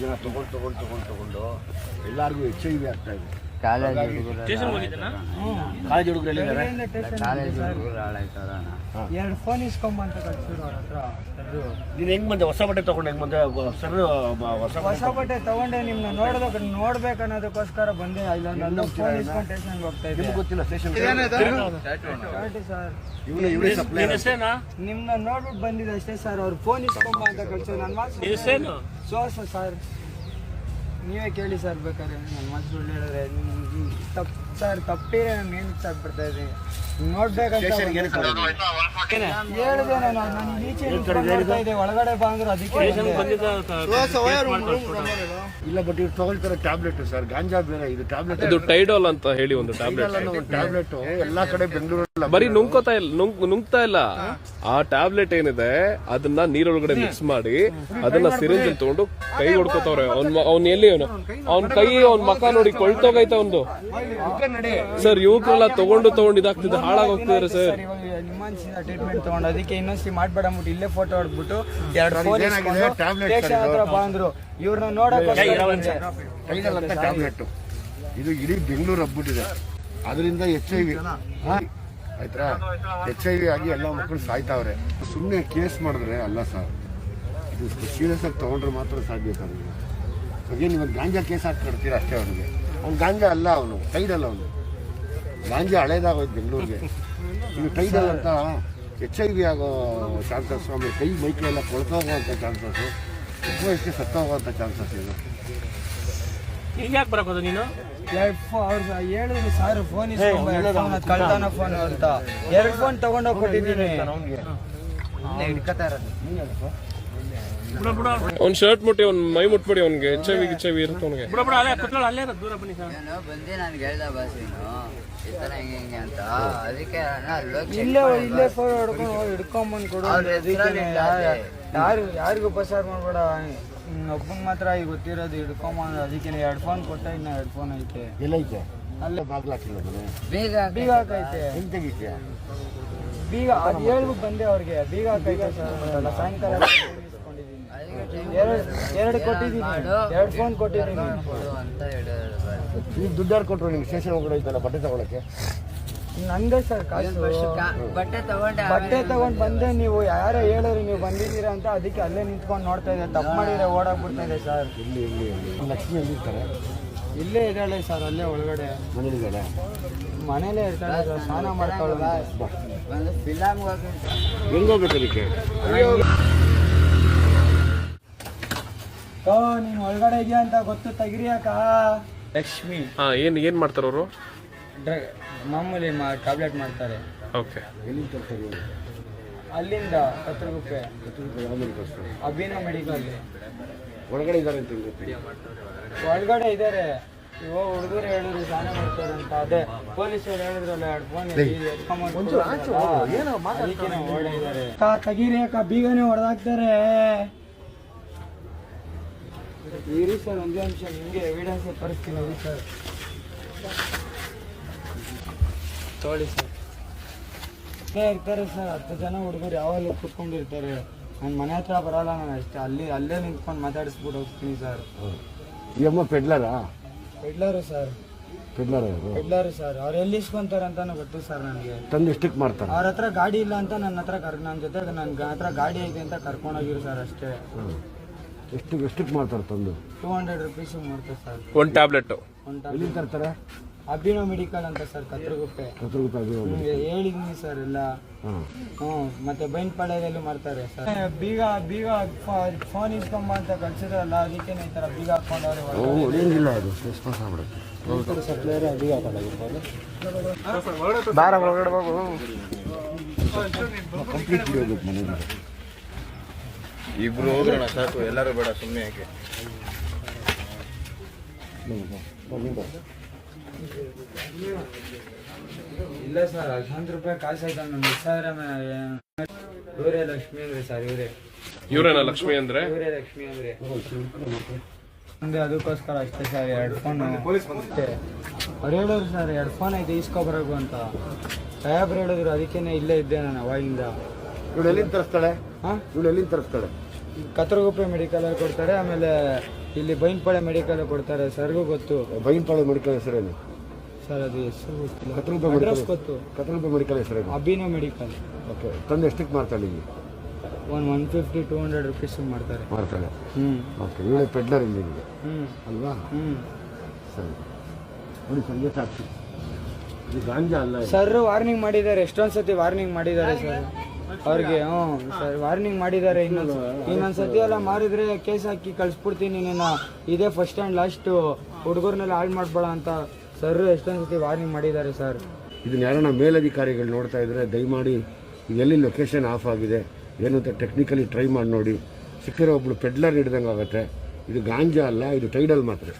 ಜನ ತಗೊಂಡು ತಗೊಂಡು ತಗೊಂಡು ತಗೊಂಡು ಎಲ್ಲರಿಗೂ ಎಚ್ ಐ ವಿ ಆಗ್ತಾ ಕಾಲೇಜ್ ಕಾಲೇಜ್ ಹುಡುಗರು ಎಲ್ಲಿದ್ದಾರೆ ಕಾಲೇಜ್ ಹುಡುಗರು ಹಾಳಾಯ್ತಾರ ಎರಡು ಫೋನ್ ಇಸ್ಕೊಂಬಂತ ಕಳ್ಸಿದ್ರು ಅವ್ರ ಹತ್ರ. ಸರ್ರು. ನೀನು ಹೆಂಗ್ ಬಂದೆ? ಹೊಸ ಬಟ್ಟೆ ತಗೊಂಡು ಹೆಂಗ್ ಬಂದೆ? ಸರ್ ಹೊಸ ಹೊಸ ಬಟ್ಟೆ ತಗೊಂಡೆ ನಿಮ್ನ ನೋಡ್ಬೇಕು ನೋಡ್ಬೇಕು ಅನ್ನೋದಕ್ಕೋಸ್ಕರ ಬಂದೆ. ಇಲ್ಲೊಂದು ಫೋನ್ ಇಸ್ಕೊಂಡು ಸ್ಟೇಷನ್ಗೆ ಹೋಗ್ತಾ ಇದ್ದೆ. ನಿಮ್ಗೆ ಗೊತ್ತಿಲ್ಲ ಸ್ಟೇಷನ್ ಕರೆಕ್ಟ್ ಸರ್ ಇವನು ಇವನೇ ಸಪ್ಲೈ ನಿಮ್ನ ನೋಡ್ಬಿಟ್ಟು ಬಂದಿದೆ ಅಷ್ಟೇ ಸರ್ ಅವ್ರು ಫೋನ್ ಇಸ್ಕೊಂಬ ಅಂತ ಕಳ್ಸೋ ನನ್ನ ಮಾತು ಸೋ ಸರ್ ನೀವೇ ಕೇಳಿ ಸರ್ ಬೇಕಾದ್ರೆ ಮಾತು ಸುಳ್ಳು ಹೇಳಿದ್ರೆ ತಪ್ಪು ಸರ್ ತಪ್ಪೇ ನಾನು ಬಿಡ್ತಾ ಏನಕ್ಕೆ ಹೋಗೋದು? ಹೇಳಿದೆ ನಾನು ನಾನು ಈಚೆ ನಿಂತ್ಕೊಂಡು ನೋಡ್ತಾ ಇದ್ದೆ ಒಳಗಡೆ ಬಾ ಅಂದ್ರು ಅದಕ್ಕೆ ಇಲ್ಲ ಬಟ್ ಇವ್ರು ತಗೊಳ್ತಾರೆ ಟ್ಯಾಬ್ಲೆಟ್ ಸರ್ ಗಾಂಜಾ ಬೇರೆ ಇದು ಟ್ಯಾಬ್ಲೆಟ್ ಇದು ಟೈಡೋಲ್ ಅಂತ ಹೇಳಿ ಒಂದು ಟ್ಯಾಬ್ಲೆಟ್ ಟ್ಯಾಬ್ಲೆಟ್ ಎಲ್ಲಾ ಕಡೆ ಬೆಂಗಳೂರಲ್ಲಿ ಬರೀ ನುಂಗ್ಕೋತಾ ಇಲ್ಲ ನುಂಗ್ ನುಂಗ್ತಾ ಇಲ್ಲ. ಆ ಟ್ಯಾಬ್ಲೆಟ್ ಏನಿದೆ ಅದನ್ನ ನೀರೊಳಗಡೆ ಮಿಕ್ಸ್ ಮಾಡಿ ಅದನ್ನ ಸಿರಿಂಜ್ ತಗೊಂಡು ಕೈ ಹೊಡ್ಕೋತಾವ್ರೆ ಅವ್ನ್ ಅವ್ನ್ ಎಲ್ಲಿ ಅವನು? ಅವ್ನ ಕೈ ಅವ್ನ ಮಕ ನೋಡಿ ಕೊಳ್ತೋಗೈತ ಒಂದು ಸರ್ ಯುವಕರೆಲ್ಲ ತಗೊಂಡು ತಗೊಂಡು ಹಾಳಾಗ್ ಹೋಗ್ತಿದಾರೆ ಸರ್. ಇವಾಗ ನಿಮ್ಮಾನ್ಸಿಂದ ಟ್ರೀಟ್ಮೆಂಟ್ ತಗೊಂಡು ಅದಕ್ಕೆ ಇನ್ನೊಂದ್ಸಿ ಮಾಡ್ಬೇಡ ಅಂದ್ಬಿಟ್ಟು ಇಲ್ಲೇ ಫೋಟೋ ಹೊಡ್ಬಿಟ್ಟು ಎರಡು ಫೋನ್ ಸ್ಟೇಷನ್ ಹತ್ರ ಬಂದ್ರು. ಇವ್ರನ್ನ ನೋಡಕ್ಕೆ ಟ್ಯಾಬ್ಲೆಟ್ ಇದು ಇಡೀ ಬೆಂಗಳೂರು ಹಬ್ಬಿಟ್ಟಿದೆ. ಅದರಿಂದ ಎಚ್ ಐ ವಿ ಆಯ್ತಾ? ಎಚ್ ಐ ವಿ ಆಗಿ ಎಲ್ಲ ಮಕ್ಕಳು ಸಾಯ್ತಾವ್ರೆ. ಸುಮ್ಮನೆ ಕೇಸ್ ಮಾಡಿದ್ರೆ ಅಲ್ಲ ಸರ್. ಇದು ಸೀರಿಯಸ್ ಆಗಿ ತಗೊಂಡ್ರೆ ಮಾತ್ರ ಸಾಧ್ಯ ಸರ್ ನೀವು ಏನು ಇವಾಗ ಗಾಂಜಾ ಕೇಸ್ ಹಾಕಿ ಕಟ್ತೀರ ಅಷ್ಟೇ ಅವನಿಗೆ? ಅವ್ನು ಗಾಂಜಾ ಅಲ್ಲ ಅವನು ಅಲ್ಲ ಅವನು. ಗಾಂಜಾ ಹಳೇದಾಗೋ ಬೆಂಗಳೂರಿಗೆ. ಟೈಡಲ್ ಅಂತ ಎಚ್ ಐ ವಿ ಆಗೋ ಚಾನ್ಸಸ್ ಆಮೇಲೆ ಕೈ ಮೈಕೆ ಎಲ್ಲ ಕೊಳ್ತೋಗುವಂಥ ಚಾನ್ಸಸ್ಸು ಚಿಕ್ಕ ವಯಸ್ಸಿಗೆ ಸತ್ತೋಗುವಂಥ ಚಾನ್ಸಸ್ ಇದು ಫೋನ್ ಅವ್ರು ಹೇಳಿದ್ರು ಸರ್ ಫೋನ್ ಇಸ್ಕೊಂಡ್ ಕಳ್ತಾನ ಫೋನ್ ಅಂತ. ಎರಡು ಫೋನ್ ತಗೊಂಡೋಗಿ ಕೊಟ್ಟಿದ್ದೀನಿ. ಅವ್ನ್ ಶರ್ಟ್ ಮುಟ್ಟಿ ಅವ್ನ್ ಮೈ ಮುಟ್ಬಿಡಿ ಅವ್ನಿಗೆ. ಎಚ್ ಐ ವಿ ಗಿಚ್ ಐ ವಿ ಇರುತ್ತೆ ಅವ್ನಿಗೆ. ನಾನು ಬಂದೆ ನಾನು ಹೇಳ್ದ ಭಾಷೆ ನೀನು. ಈ ತರ ಹಿಂಗೆ ಹಿಂಗೆ ಅಂತ. ಅದಕ್ಕೆ ಅಲ್ಲಿ ಇಲ್ಲೇ ಇಲ್ಲೇ ಫೋನ್ ಹೊಡ್ಕೊಂಡು ಹೋಗಿ ಹಿಡ್ಕೊಂಬಂದು ಕೊಡು. ಯಾರು ಯಾರಿಗೂ ಪ್ರಸಾರ ಮಾಡಬೇಡ. ಒಬ್ಬಂಗೆ ಮಾತ್ರ ಈಗ ಗೊತ್ತಿರೋದು ಹಿಡ್ಕೊಂಬಂದು. ಅದಕ್ಕೆ ಎರಡು ಫೋನ್ ಕೊಟ್ಟ ಇನ್ನು ಎರಡು ಫೋನ್ ಐತೆ. ಎಲ್ಲೈತೆ ಅಲ್ಲೇ. ಬಾಗ್ಲು ಹಾಕಿಲ್ಲ ಮನೆ? ಬೀಗ ಬೀಗ ಹಾಕೈತೆ ಹೆಂಗ್ ತೆಗಿತೀಯ? ಬೀಗ ಅದು ಹೇಳ್ಬಿಟ್ಟು ಬಂದೆ ಅವ್ರಿಗೆ. ಬೀಗ ಹಾಕೈತೆ ಸರ್ ಸಾಯಂಕಾಲ ಅದಕ್ಕೆ ಎರಡು ಕೊಟ್ಟಿದ್ದೀನಿ. ಎರಡು ಫೋನ್ ಕೊಟ್ಟಿದ್ದೀನಿ ಅಂತ ಹೇಳಿದ್ರು ಬಸ್. ಈಗ ದುಡ್ಡು ಯಾರು ಕೊಟ್ರು ನಿಮ್ಗೆ? ಸ್ಟೇಷನ್ ಹೋಗ್ಬಿಡ ಐತಲ್ಲ ಬಟ್ಟೆ ತಗೊಳಕ್ಕೆ? ನಂಗೆ ಸರ್ ಕಾಸು ಬಟ್ಟೆ ತಗೊಂಡ ಬಟ್ಟೆ ತಗೊಂಡ್ ಬಂದೆ ನೀವು ಯಾರೋ ಹೇಳಿದ್ರು ನೀವು ಬಂದಿದ್ದೀರಾ ಅಂತ ಅದಕ್ಕೆ ಅಲ್ಲೇ ನಿಂತ್ಕೊಂಡು ನೋಡ್ತಾ ಇದೆ ತಪ್ಪು ಮಾಡಿದ್ರೆ ಓಡಾಕ್ಬಿಡ್ತಾ ಇದೆ ಸರ್. ಇಲ್ಲಿ ಇಲ್ಲಿ ಲಕ್ಷ್ಮಿ ಎಲ್ಲಿರ್ತಾರೆ ಇಲ್ಲೇ ಇದ್ದಾಳೆ ಸರ್ ಅಲ್ಲೇ ಒಳಗಡೆ. ಮನೇಲಿದ್ದಾಳೆ ಮನೇಲೇ ಇರ್ತಾಳೆ ಸರ್ ಸ್ನಾನ ಮಾಡ್ತಾಳೆ ಒಂದು ಫಿಲಮ್ ಹೋಗಿ ಹೆಂಗ್ ಹೋಗ್ಬೇಕು. ಅದಕ್ಕೆ? ಓ ನೀನು ಒಳಗಡೆ ಇದೆಯಾ ಅಂತ ಗೊತ್ತು ತೆಗಿರಿಯಾಕ ಲಕ್ಷ್ಮಿ. ಹಾ ಏನು ಏನು ಮಾಡ್ತಾರೆ ಅವರು? ಡ್ರಗ್ ಮಾಮೂಲಿ ಮಾ ಟ್ಯಾಬ್ಲೆಟ್ ಮಾಡ್ತಾರೆ. ಓಕೆ. ಅಲ್ಲಿಂದ ಕತ್ರಗುಪ್ಪೆ ರೂಪಾಯಿ? ಅಭಿನ ಮೆಡಿಕಲ್ ಒಳಗಡೆ ಇದ್ದಾರೆ ಅಂತ ಗೊತ್ತಿಲ್ಲ ಒಳಗಡೆ ಇದ್ದಾರೆ ಇವಾಗ ಹುಡುಗರು ಹೇಳಿದ್ರು ಸ್ನಾನ ಮಾಡ್ತಾರೆ ಅಂತ. ಅದೇ ಪೊಲೀಸರು ಹೇಳಿದ್ರಲ್ಲ ಎರಡು ಫೋನ್ ಅದಕ್ಕೆ ಓಡೇ ಇದ್ದಾರೆ ತೆಗೀರಿ ಅಕ್ಕ ಬೀಗನೇ ಹೊಡೆದಾಕ್ತಾರೆ. ಇರಿ ಸರ್ ಒಂದೇ ನಿಮಿಷ ನಿಮಗೆ ಎವಿಡೆನ್ಸ್ ತೋರಿಸ್ತೀನಿ. ಇರಿ ಸರ್. ತೋಳಿ ಸರ್. ಇಲ್ಲೇ ಇರ್ತಾರೆ ಸರ್ ಹತ್ತು ಜನ ಹುಡುಗರು ಯಾವಾಗಲೂ ಕೂತ್ಕೊಂಡಿರ್ತಾರೆ. ನನ್ನ ಮನೆ ಹತ್ರ ಬರಲ್ಲ ನಾನು ಅಷ್ಟೇ. ಅಲ್ಲಿ ಅಲ್ಲೇ ನಿಂತ್ಕೊಂಡು ಮಾತಾಡಿಸ್ಬಿಟ್ಟು ಹೋಗ್ತೀನಿ ಸರ್. ಈ ಅಮ್ಮ ಪೆಡ್ಲರಾ? ಇಡ್ಲಾರು ಸರ್. ಪೆಡ್ಲರ್ ಅವರು ಸರ್. ಅವ್ರು ಎಲ್ಲಿ ಇಸ್ಕೊಂತಾರೆ ಅಂತಾನು ಗೊತ್ತು ಸರ್ ನನಗೆ. ತಂದು ಎಷ್ಟಕ್ಕೆ ಮಾಡ್ತಾರೆ ಅವ್ರ ಹತ್ರ ಗಾಡಿ ಇಲ್ಲ ಅಂತ ನನ್ನ ಹತ್ರ ಕರ್ ನನ್ನ ಜೊತೆ ನನ್ನ ಹತ್ರ ಗಾಡಿ ಐತೆ ಅಂತ ಕರ್ಕೊಂಡೋಗಿರು ಸರ್ ಅಷ್ಟೇ. ಎಷ್ಟು ಎಷ್ಟಕ್ಕೆ ಮಾಡ್ತಾರೆ ತಂದು? ಟೂ ಹಂಡ್ರೆಡ್ ರುಪೀಸ್ ಮಾಡ್ತಾರೆ ಸರ್. ಒಂದು ಟ್ಯಾಬ್ಲೆಟ್ ಒಂದು ಎಲ್ಲಿ ತರ್ತಾರೆ? ಅಭಿನವ್ ಮೆಡಿಕಲ್ ಅಂತ ಸರ್ ಕತ್ರಗುಪ್ಪೆ. ಕತ್ರಗುಪ್ಪೆ ಹೇಳಿದ್ನಿ ನಿಮಗೆ ಹೇಳಿದ್ದೀನಿ ಸರ್ ಎಲ್ಲ. ಹಾಂ. ಹ್ಞೂ ಮತ್ತೆ ಬೈನ್ಪಾಳ್ಯದಲ್ಲೂ ಮಾಡ್ತಾರೆ ಸರ್. ಬೀಗ ಬೀಗ ಫೋನ್ ಇಸ್ಕೊಂಬ ಅಂತ ಕಳ್ಸಿದ್ರಲ್ಲ ಅದಕ್ಕೆ ಈ ಥರ ಬೀಗ ಹಾಕೊಂಡವ್ರೆ ಅದು ರೆಸ್ಪಾನ್ಸ್ ಆಗ್ಬಿಡುತ್ತೆ. ಸಪ್ಲೈಯರ್ ಬೀಗ ಹಾಕೊಂಡಾಗಿರ್ಬೋದು ಬಾರ ಒಳಗಡೆ ಕಂಪ್ಲೀಟ್ ಮನೆಯಲ್ಲಿ ಇಬ್ರು ಹೋಗೋಣ ಸಾಕು ಎಲ್ಲರೂ ಬೇಡ ಸುಮ್ಮನೆ ಯಾಕೆ? ಇಲ್ಲ ಸರ್ ಲಕ್ಷಾಂತರ ರೂಪಾಯಿ ಕಾಸು ಆಯ್ತು ಮಿಸ್ ಸಾವಿರ ಇವರೇ ಲಕ್ಷ್ಮಿ ಅಂದ್ರೆ ಸರ್ ಇವರೇ. ಇವ್ರೇನ ಲಕ್ಷ್ಮಿ ಅಂದ್ರೆ? ಇವರೇ ಲಕ್ಷ್ಮಿ ಅಂದ್ರೆ. ಅಂದ್ರೆ ಅದಕ್ಕೋಸ್ಕರ ಅಷ್ಟೇ ಸರ್ ಎರಡು ಫೋನ್ ಅಷ್ಟೇ. ಅವ್ರು ಹೇಳಿದ್ರು ಸರ್ ಎರಡು ಫೋನ್ ಐತೆ ಇಸ್ಕೊಬರಬೇಕು ಅಂತ. ಸಾಹೇಬ್ರು ಹೇಳಿದ್ರು ಅದಕ್ಕೇನೆ ಇಲ್ಲೇ ಇದ್ದೆ ನಾನು ಅವಾಗಿಂದ. ಇವಳು ಎಲ್ಲಿಂದ ತರಿಸ್ತಾಳೆ? ಹಾಂ? ಇವಳು ಎಲ್ಲಿಂದ ತರಿಸ್ತಾಳೆ? ಕತ್ರಗುಪ್ಪೆ ಮೆಡಿಕಲಲ್ಲಿ ಕೊಡ್ತಾರೆ ಆಮೇಲೆ ಇಲ್ಲಿ ಬೈನ್ಪಾಳೆ ಮೆಡಿಕಲ್ ಕೊಡ್ತಾರೆ ಸರ್ಗೂ ಗೊತ್ತು. ಬೈನ್ಪಾಳೆ ಮೆಡಿಕಲ್ ಹೆಸರೇನು? ಸರ್ ಅದು ಹೆಸರು ಗೊತ್ತಿಲ್ಲ. ಕತ್ರಗುಪ್ಪೆ ಅಡ್ರೆಸ್ ಮೆಡಿಕಲ್ ಗೊತ್ತು. ಕತ್ರಗುಪ್ಪೆ ಮೆಡಿಕಲ್ ಹೆಸರೇನು? ಅಭಿನೋ ಮೆಡಿಕಲ್ ಓಕೆ ತಂದು ಎಷ್ಟಕ್ಕೆ ಮಾರ್ತಾಳೆ ಇಲ್ಲಿ? One one fifty two hundred rupees ಮಾಡ್ತಾರೆ ಮಾರ್ತಾಳೆ? ಹ್ಞೂ ಓಕೆ ಇವಳೆ ಪೆಡ್ಲರ್ ಇಲ್ಲಿ ನಿಮಗೆ? ಹ್ಞೂ ಅಲ್ವಾ? ಹ್ಞೂ ಸರಿ. ನೋಡಿ ಇದು ಗಾಂಜಾ ಅಲ್ಲ ಸರ್ ವಾರ್ನಿಂಗ್ ಮಾಡಿದ್ದಾರೆ ಎಷ್ಟೊಂದು ಸತಿ ವಾರ್ನಿಂಗ್ ಮಾಡಿದ್ದಾರೆ ಸರ್. ಅವ್ರಿಗೆ, ಹ್ಞೂ, ಸರ್ ವಾರ್ನಿಂಗ್ ಮಾಡಿದ್ದಾರೆ ಇನ್ನೊಂದು ಇನ್ನೊಂದು ಸತಿ ಎಲ್ಲ ಮಾರಿದ್ರೆ ಕೇಸ್ ಹಾಕಿ ಕಳಿಸ್ಬಿಡ್ತೀನಿ ನಿನ್ನ ಇದೇ ಫಸ್ಟ್ ಆ್ಯಂಡ್ ಲಾಸ್ಟು ಹುಡುಗರ್ನೆಲ್ಲ ಹಾಳು ಮಾಡ್ಬೇಡ ಅಂತ ಸರ್ ಎಷ್ಟೊಂದು ಸತಿ ವಾರ್ನಿಂಗ್ ಮಾಡಿದ್ದಾರೆ ಸರ್ ಇದನ್ನ ಯಾರನ್ನ ಮೇಲಧಿಕಾರಿಗಳು ನೋಡ್ತಾ ಇದ್ರೆ ದಯಮಾಡಿ ಎಲ್ಲಿ ಲೊಕೇಶನ್ ಆಫ್ ಆಗಿದೆ, ಏನು ಅಂತ ಟೆಕ್ನಿಕಲಿ ಟ್ರೈ ಮಾಡಿ ನೋಡಿ. ಸಿಕ್ಕಿರೋ ಒಬ್ಬಳು ಪೆಡ್ಲರ್ ಹಿಡ್ದಂಗೆ ಆಗುತ್ತೆ ಇದು ಗಾಂಜಾ ಅಲ್ಲ, ಇದು ಟೈಡಲ್ ಮಾತ್ರ.